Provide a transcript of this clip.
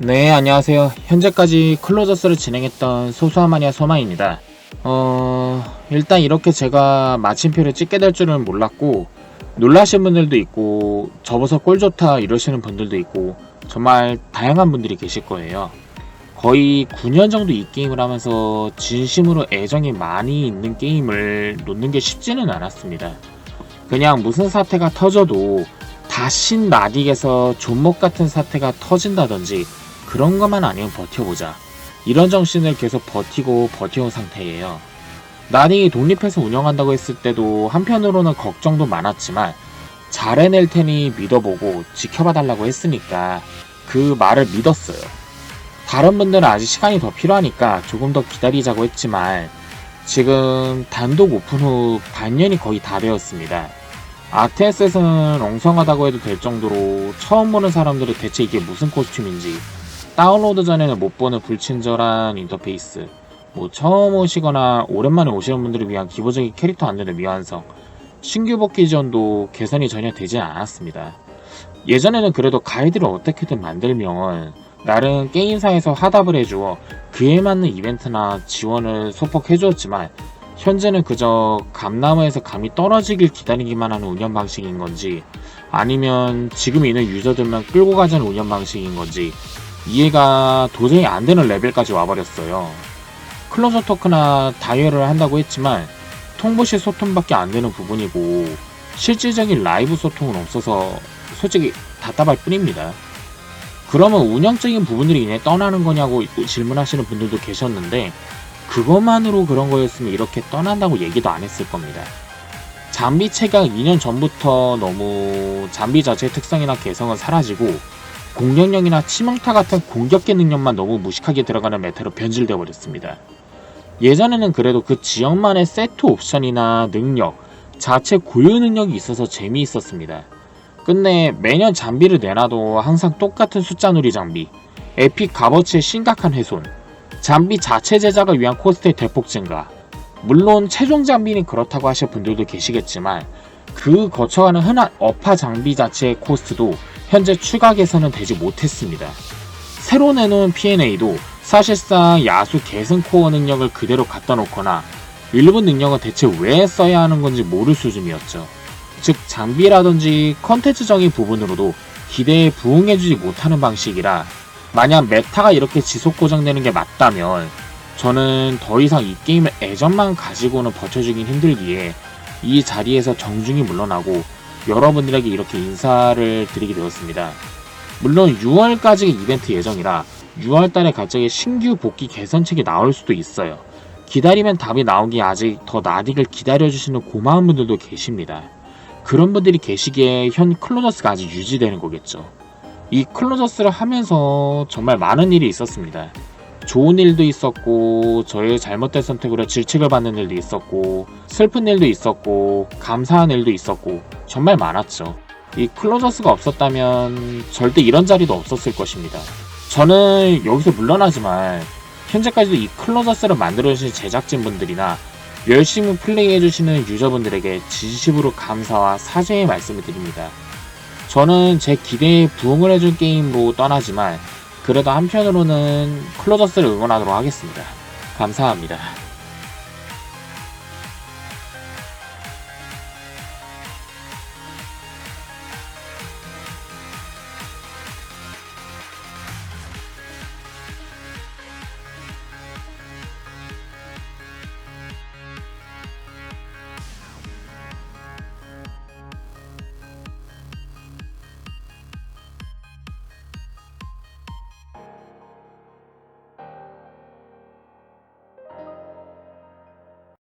네, 안녕하세요. 현재까지 클로저스를 진행했던 소소한 마니아 소마입니다. 어, 일단 이렇게 제가 마침표를 찍게 될 줄은 몰랐고, 놀라신 분들도 있고, 접어서 꼴 좋다 이러시는 분들도 있고, 정말 다양한 분들이 계실 거예요. 거의 9년 정도 이 게임을 하면서 진심으로 애정이 많이 있는 게임을 놓는 게 쉽지는 않았습니다. 그냥 무슨 사태가 터져도 다신 나딕에서 존목 같은 사태가 터진다든지 그런 것만 아니면 버텨보자. 이런 정신을 계속 버티고 버텨온 상태예요. 나딕이 독립해서 운영한다고 했을 때도 한편으로는 걱정도 많았지만 잘 해낼 테니 믿어보고 지켜봐 달라고 했으니까 그 말을 믿었어요. 다른 분들은 아직 시간이 더 필요하니까 조금 더 기다리자고 했지만 지금 단독 오픈 후 반년이 거의 다 되었습니다. 아트에셋은 엉성하다고 해도 될 정도로 처음 보는 사람들은 대체 이게 무슨 코스튬인지 다운로드 전에는 못 보는 불친절한 인터페이스 뭐 처음 오시거나 오랜만에 오시는 분들을 위한 기본적인 캐릭터 안내는 미완성 신규 복귀 지원도 개선이 전혀 되지 않았습니다. 예전에는 그래도 가이드를 어떻게든 만들면 나름 게임사에서 하답을 해주어 그에 맞는 이벤트나 지원을 소폭 해주었지만 현재는 그저 감나무에서 감이 떨어지길 기다리기만 하는 운영 방식인 건지 아니면 지금 있는 유저들만 끌고 가자는 운영 방식인 건지 이해가 도저히 안 되는 레벨까지 와버렸어요. 클로저 토크나 다이얼을 한다고 했지만 통보시 소통밖에 안 되는 부분이고 실질적인 라이브 소통은 없어서 솔직히 답답할 뿐입니다. 그러면 운영적인 부분들이 인해 떠나는 거냐고 질문하시는 분들도 계셨는데 그것만으로 그런 거였으면 이렇게 떠난다고 얘기도 안 했을 겁니다. 잠비 체가 2년 전부터 너무 잠비 자체의 특성이나 개성은 사라지고 공격력이나 치명타 같은 공격계 능력만 너무 무식하게 들어가는 메타로 변질되어 버렸습니다. 예전에는 그래도 그 지역만의 세트 옵션이나 능력, 자체 고유 능력이 있어서 재미있었습니다. 근데 매년 장비를 내놔도 항상 똑같은 숫자 누리 장비, 에픽 값어치의 심각한 훼손, 장비 자체 제작을 위한 코스트의 대폭 증가. 물론 최종 장비는 그렇다고 하실 분들도 계시겠지만 그 거쳐가는 흔한 어파 장비 자체의 코스트도 현재 추가 개선은 되지 못했습니다. 새로 내놓은 P&A도 사실상 야수 계승 코어 능력을 그대로 갖다 놓거나 일부 능력은 대체 왜 써야 하는 건지 모를 수준이었죠. 즉 장비라든지 컨텐츠적인 부분으로도 기대에 부응해주지 못하는 방식이라 만약 메타가 이렇게 지속 고정되는 게 맞다면 저는 더 이상 이 게임의 애정만 가지고는 버텨주긴 힘들기에 이 자리에서 정중히 물러나고 여러분들에게 이렇게 인사를 드리게 되었습니다. 물론 6월까지 이벤트 예정이라 6월달에 갑자기 신규 복귀 개선책이 나올 수도 있어요. 기다리면 답이 나오기 아직 더 나딕을 기다려주시는 고마운 분들도 계십니다. 그런 분들이 계시기에 현 클로저스가 아직 유지되는 거겠죠. 이 클로저스를 하면서 정말 많은 일이 있었습니다. 좋은 일도 있었고, 저의 잘못된 선택으로 질책을 받는 일도 있었고, 슬픈 일도 있었고, 감사한 일도 있었고, 정말 많았죠. 이 클로저스가 없었다면 절대 이런 자리도 없었을 것입니다. 저는 여기서 물러나지만, 현재까지도 이 클로저스를 만들어주신 제작진분들이나 열심히 플레이해주시는 유저분들에게 진심으로 감사와 사죄의 말씀을 드립니다. 저는 제 기대에 부응을 해준 게임으로 떠나지만 그래도 한편으로는 클로저스를 응원하도록 하겠습니다. 감사합니다.